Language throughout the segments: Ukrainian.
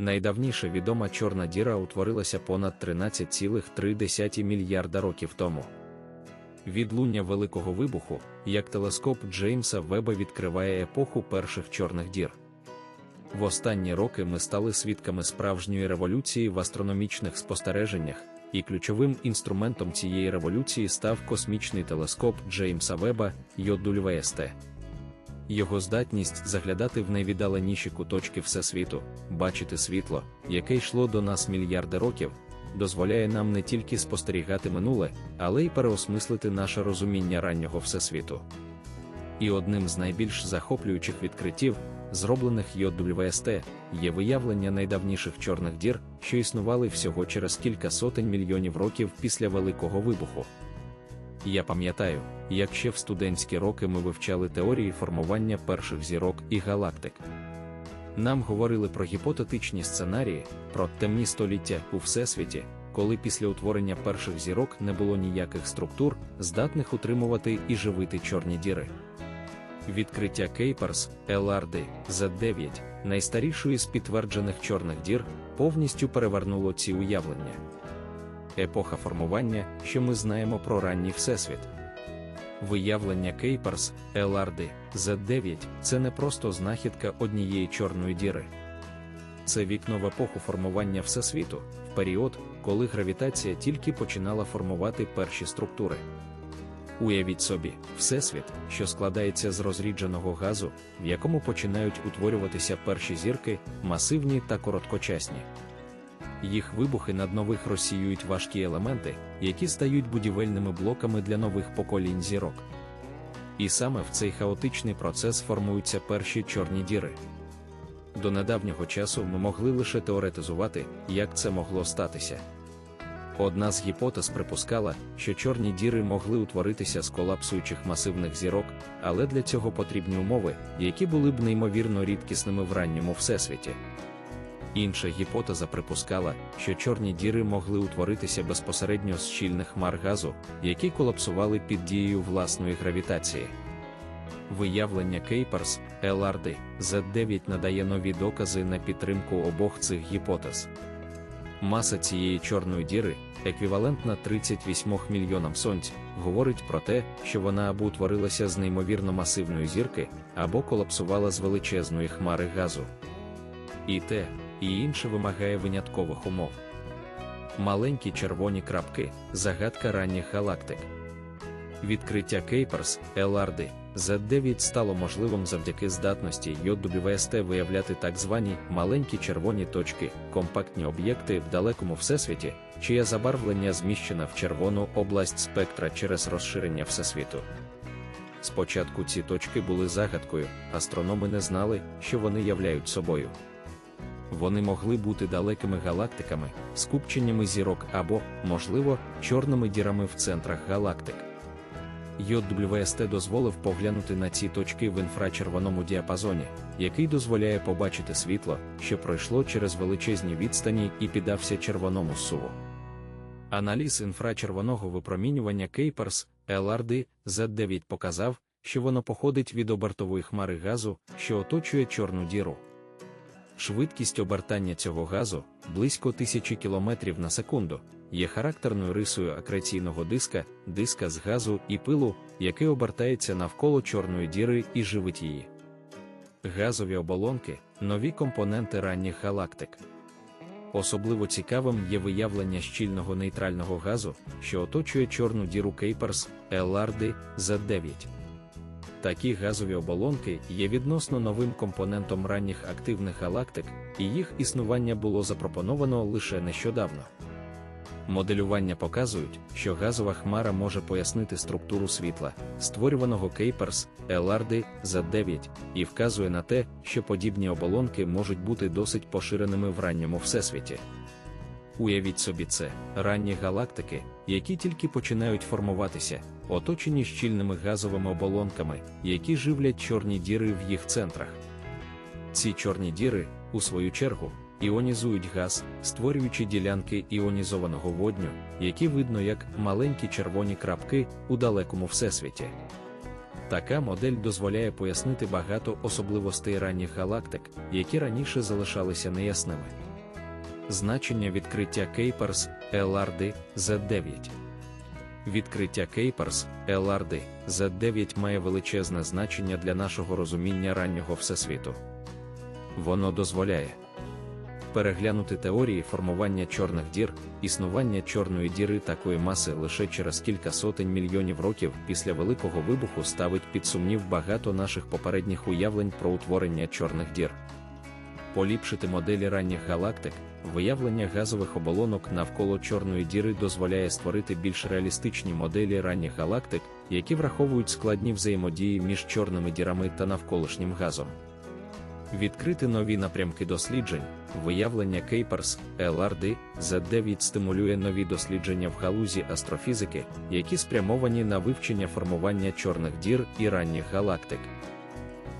Найдавніша відома чорна діра утворилася понад 13,3 мільярда років тому. Відлуння Великого вибуху, як телескоп Джеймса Веба відкриває епоху перших чорних дір. В останні роки ми стали свідками справжньої революції в астрономічних спостереженнях, і ключовим інструментом цієї революції став космічний телескоп Джеймса Веба ЙОДУЛЬВСТ. Його здатність заглядати в найвіддаленіші куточки Всесвіту, бачити світло, яке йшло до нас мільярди років, дозволяє нам не тільки спостерігати минуле, але й переосмислити наше розуміння раннього Всесвіту. І одним з найбільш захоплюючих відкриттів, зроблених ЙОДВСТ, є виявлення найдавніших чорних дір, що існували всього через кілька сотень мільйонів років після Великого вибуху. Я пам'ятаю, як ще в студентські роки ми вивчали теорії формування перших зірок і галактик. Нам говорили про гіпотетичні сценарії, про темні століття у всесвіті, коли після утворення перших зірок не було ніяких структур, здатних утримувати і живити чорні діри. Відкриття Кейперс LRD Z9, найстарішої з підтверджених чорних дір, повністю перевернуло ці уявлення. Епоха формування, що ми знаємо про ранній всесвіт. Виявлення Кейперс LRD Z9 це не просто знахідка однієї чорної діри. Це вікно в епоху формування Всесвіту, в період, коли гравітація тільки починала формувати перші структури. Уявіть собі, Всесвіт, що складається з розрідженого газу, в якому починають утворюватися перші зірки, масивні та короткочасні. Їх вибухи над нових розсіюють важкі елементи, які стають будівельними блоками для нових поколінь зірок. І саме в цей хаотичний процес формуються перші чорні діри. До недавнього часу ми могли лише теоретизувати, як це могло статися. Одна з гіпотез припускала, що чорні діри могли утворитися з колапсуючих масивних зірок, але для цього потрібні умови, які були б неймовірно рідкісними в ранньому всесвіті. Інша гіпотеза припускала, що чорні діри могли утворитися безпосередньо з щільних хмар газу, які колапсували під дією власної гравітації. Виявлення Кейперс LRD Z9 надає нові докази на підтримку обох цих гіпотез. Маса цієї чорної діри, еквівалентна 38 мільйонам сонць, говорить про те, що вона або утворилася з неймовірно масивної зірки, або колапсувала з величезної хмари газу. І те, і інше вимагає виняткових умов. Маленькі червоні крапки загадка ранніх галактик. Відкриття Кейперс LRD Z9 стало можливим завдяки здатності JWST виявляти так звані маленькі червоні точки, компактні об'єкти в далекому всесвіті, чиє забарвлення зміщено в червону область спектра через розширення всесвіту. Спочатку ці точки були загадкою, астрономи не знали, що вони являють собою. Вони могли бути далекими галактиками, скупченнями зірок або, можливо, чорними дірами в центрах галактик. JWST дозволив поглянути на ці точки в інфрачервоному діапазоні, який дозволяє побачити світло, що пройшло через величезні відстані і піддався червоному суву. Аналіз інфрачервоного випромінювання Кейперс LRD Z9 показав, що воно походить від обертової хмари газу, що оточує чорну діру. Швидкість обертання цього газу близько тисячі кілометрів на секунду, є характерною рисою акреційного диска, диска з газу і пилу, який обертається навколо чорної діри і живить її. Газові оболонки нові компоненти ранніх галактик. Особливо цікавим є виявлення щільного нейтрального газу, що оточує чорну діру Кейперс LRD Z9. Такі газові оболонки є відносно новим компонентом ранніх активних галактик, і їх існування було запропоновано лише нещодавно. Моделювання показують, що газова хмара може пояснити структуру світла, створюваного Кейперс LRD Z9, і вказує на те, що подібні оболонки можуть бути досить поширеними в ранньому всесвіті. Уявіть собі це, ранні галактики, які тільки починають формуватися, оточені щільними газовими оболонками, які живлять чорні діри в їх центрах. Ці чорні діри, у свою чергу, іонізують газ, створюючи ділянки іонізованого водню, які видно як маленькі червоні крапки у далекому всесвіті. Така модель дозволяє пояснити багато особливостей ранніх галактик, які раніше залишалися неясними. Значення відкриття Кейперс LRD Z9 Відкриття Кейперс LRD Z9 має величезне значення для нашого розуміння раннього всесвіту. Воно дозволяє переглянути теорії формування чорних дір, існування чорної діри такої маси лише через кілька сотень мільйонів років після Великого вибуху ставить під сумнів багато наших попередніх уявлень про утворення чорних дір. Поліпшити моделі ранніх галактик, виявлення газових оболонок навколо чорної діри дозволяє створити більш реалістичні моделі ранніх галактик, які враховують складні взаємодії між чорними дірами та навколишнім газом. Відкрити нові напрямки досліджень, виявлення Кейперс, LRD, Z9 стимулює нові дослідження в галузі астрофізики, які спрямовані на вивчення формування чорних дір і ранніх галактик.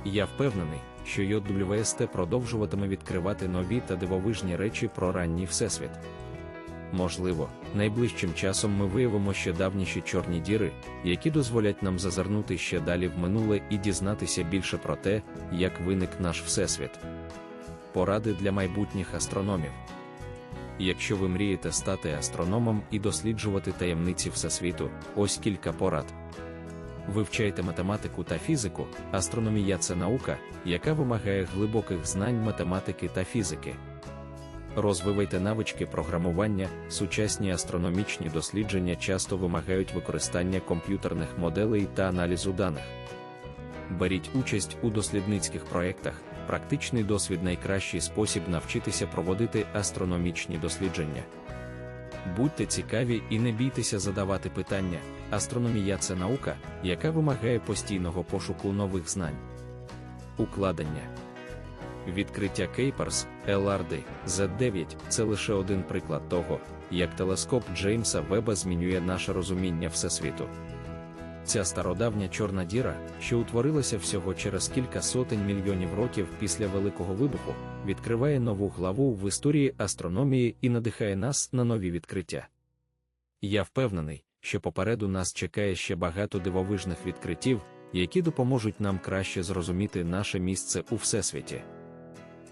Я впевнений, що JWST продовжуватиме відкривати нові та дивовижні речі про ранній всесвіт. Можливо, найближчим часом ми виявимо ще давніші чорні діри, які дозволять нам зазирнути ще далі в минуле і дізнатися більше про те, як виник наш всесвіт. Поради для майбутніх астрономів. Якщо ви мрієте стати астрономом і досліджувати таємниці всесвіту, ось кілька порад. Вивчайте математику та фізику, астрономія це наука, яка вимагає глибоких знань математики та фізики. Розвивайте навички програмування, сучасні астрономічні дослідження часто вимагають використання комп'ютерних моделей та аналізу даних. Беріть участь у дослідницьких проєктах, практичний досвід найкращий спосіб навчитися проводити астрономічні дослідження. Будьте цікаві і не бійтеся задавати питання. Астрономія це наука, яка вимагає постійного пошуку нових знань. Укладення Відкриття Кейперс LRD Z9 це лише один приклад того, як телескоп Джеймса Веба змінює наше розуміння Всесвіту. Ця стародавня чорна діра, що утворилася всього через кілька сотень мільйонів років після Великого вибуху, відкриває нову главу в історії астрономії і надихає нас на нові відкриття. Я впевнений, що попереду нас чекає ще багато дивовижних відкриттів, які допоможуть нам краще зрозуміти наше місце у всесвіті.